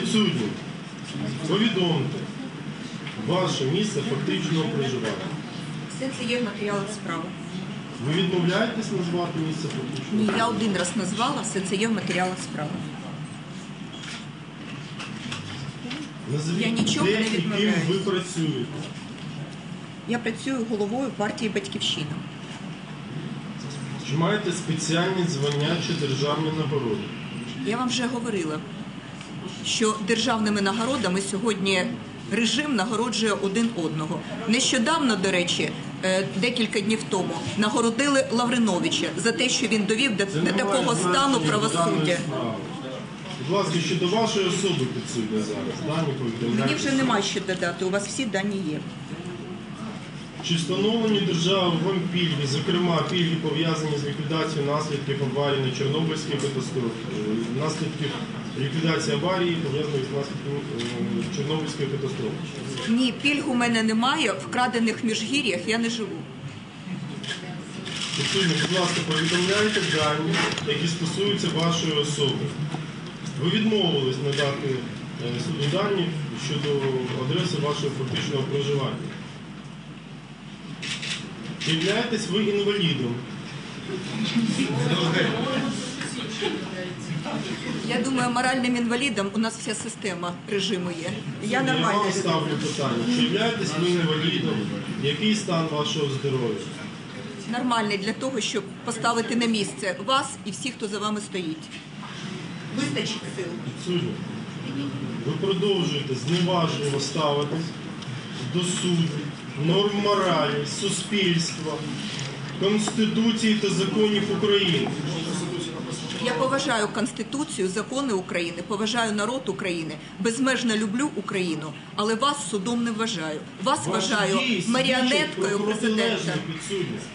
Підсудні, повідомте ваше місце фактичного проживання. Все це є в матеріалах справи. Ви відмовляєтесь назвати місце фактичного? Ні, я один раз назвала, все це є в матеріалах справи. Назвіть, Я нічого де не і ким відмовляюсь. ви працюєте. Я працюю головою партії Батьківщина. Чи маєте спеціальні звання чи державні нагороди? Я вам вже говорила, що державними нагородами сьогодні режим нагороджує один одного. Нещодавно, до речі, е, декілька днів тому нагородили Лавриновича за те, що він довів до, такого стану правосуддя. Будь ласка, щодо вашої особи підсудні зараз. Дані повідомляють. Мені вже нема що додати. У вас всі дані є. Чи встановлені держави вам пільги, зокрема пільги пов'язані з ліквідацією наслідків аварії на Чорнобильській катастрофі, е, наслідків ліквідації аварії пов'язаних з наслідками е, Чорнобильської катастрофи? Ні, пільг у мене немає. Вкрадених міжгір'ях я не живу. Підсудні, будь ласка, повідомляйте дані, які стосуються вашої особи. Ви відмовились надати е, суду дані щодо адреси вашого фактичного проживання. Являєтесь ви інвалідом? Я думаю, моральним інвалідом у нас вся система режиму є. Я нормальна Я вам ставлю питання. Чи являєтесь ви інвалідом? Який стан вашого здоров'я? Нормальний для того, щоб поставити на місце вас і всіх, хто за вами стоїть. Вистачить сил. Судді, ви продовжуєте зневажливо ставитись до суду, норм моралі, суспільства, Конституції та законів України. Я поважаю Конституцію, закони України, поважаю народ України, безмежно люблю Україну, але вас судом не вважаю. Вас Ваш вважаю про президента. протилежне підсудність.